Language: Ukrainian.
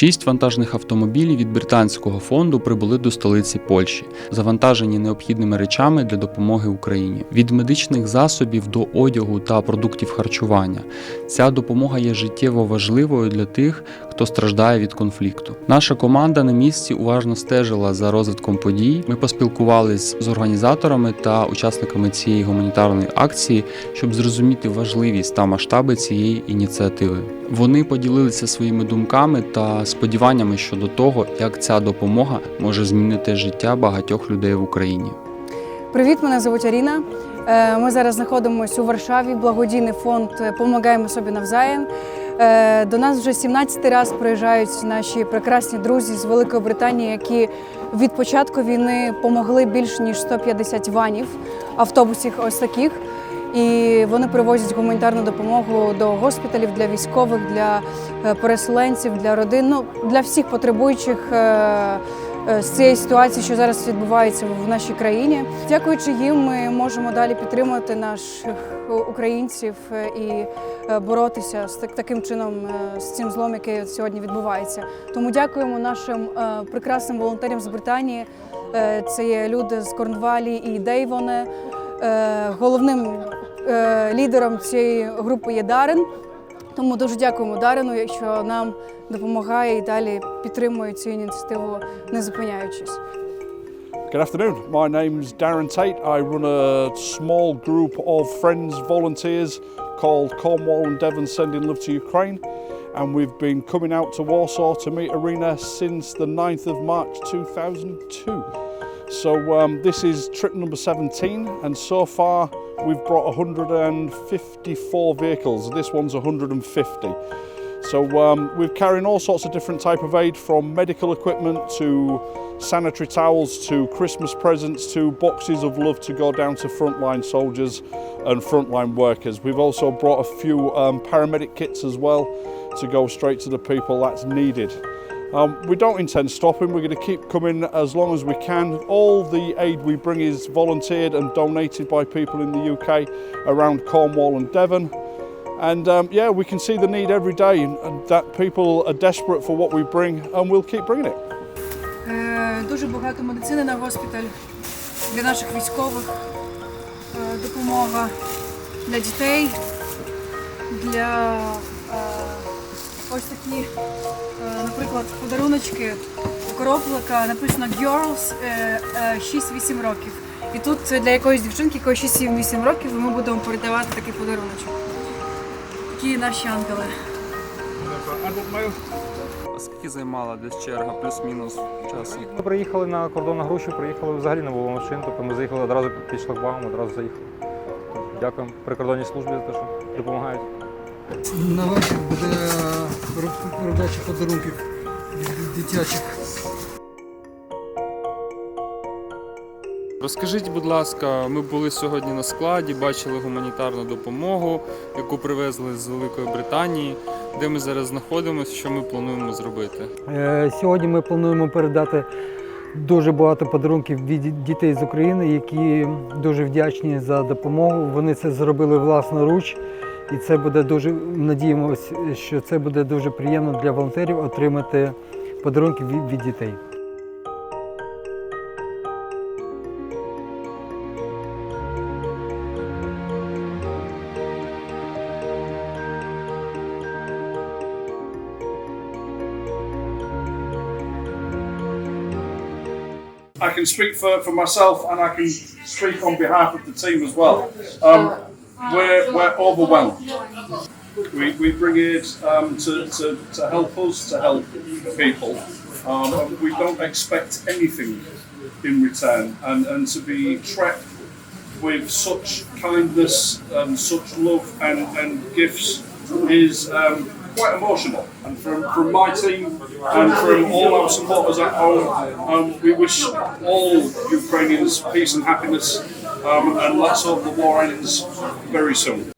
Шість вантажних автомобілів від британського фонду прибули до столиці Польщі, завантажені необхідними речами для допомоги Україні від медичних засобів до одягу та продуктів харчування. Ця допомога є життєво важливою для тих, хто страждає від конфлікту. Наша команда на місці уважно стежила за розвитком подій. Ми поспілкувались з організаторами та учасниками цієї гуманітарної акції, щоб зрозуміти важливість та масштаби цієї ініціативи. Вони поділилися своїми думками та сподіваннями щодо того, як ця допомога може змінити життя багатьох людей в Україні. Привіт, мене звуть Аріна. Е, Ми зараз знаходимося у Варшаві. Благодійний фонд Помагаємо собі навзаєм. Е, До нас вже 17 раз приїжджають наші прекрасні друзі з Великої Британії, які від початку війни помогли більш ніж 150 ванів, автобусів ось таких. І вони привозять гуманітарну допомогу до госпіталів для військових, для е, переселенців, для родин, ну для всіх потребуючих е, е, з цієї ситуації, що зараз відбувається в нашій країні. Дякуючи їм, ми можемо далі підтримувати наших українців і боротися з так- таким чином з цим злом, який сьогодні відбувається. Тому дякуємо нашим прекрасним волонтерам з Британії. Це є люди з Корнвалі і Дейвоне. Головним лідером цієї групи є Дарен. Тому дуже дякуємо Дарину, що нам допомагає і далі підтримує цю ініціативу, не зупиняючись. Good afternoon. My name's Darren Tate. I run a small group of friends, volunteers called Cornwall and Devon Sending Love to Ukraine. And we've been coming out to Warsaw to meet Arena since the 9th of March 2002. So um, this is trip number 17, and so far we've brought 154 vehicles. This one's 150. So um, we're carrying all sorts of different type of aid, from medical equipment to sanitary towels to Christmas presents to boxes of love to go down to frontline soldiers and frontline workers. We've also brought a few um, paramedic kits as well to go straight to the people that's needed. Um, we don't intend stopping. We're going to keep coming as long as we can. All the aid we bring is volunteered and donated by people in the UK around Cornwall and Devon. And um, yeah, we can see the need every day, and, and that people are desperate for what we bring, and we'll keep bringing it. Е, Дуже багато медицини на госпіталь для наших військових, е, допомога для дітей, для е, ось такі, е, наприклад, подаруночки короплика написано Girls е, е, 6-8 років. І тут це для якоїсь дівчинки, якої 6-8 років, і ми будемо передавати такий подаруночок. Такі наші ангели. А скільки займала десь черга, плюс-мінус часу? Ми приїхали на кордон на приїхали взагалі не було машин, тобто ми заїхали одразу під шлагбаум, одразу заїхали. Дякуємо прикордонній службі за те, що допомагають. На вечір буде роздача подарунків дитячих. Розкажіть, будь ласка, ми були сьогодні на складі, бачили гуманітарну допомогу, яку привезли з Великої Британії. Де ми зараз знаходимося, що ми плануємо зробити? Е, Сьогодні ми плануємо передати дуже багато подарунків від дітей з України, які дуже вдячні за допомогу. Вони це зробили власноруч, і це буде дуже надіємося, що це буде дуже приємно для волонтерів отримати подарунки від, від дітей. I can speak for, for myself and I can speak on behalf of the team as well. Um, we're, we're overwhelmed. We, we bring it um, to, to, to help us, to help people. Um, we don't expect anything in return. And, and to be treated with such kindness and such love and, and gifts is um, quite emotional. And from, from my team and from all our supporters at home, um, we wish all Ukrainians peace and happiness. Um, and let's hope the war ends very soon.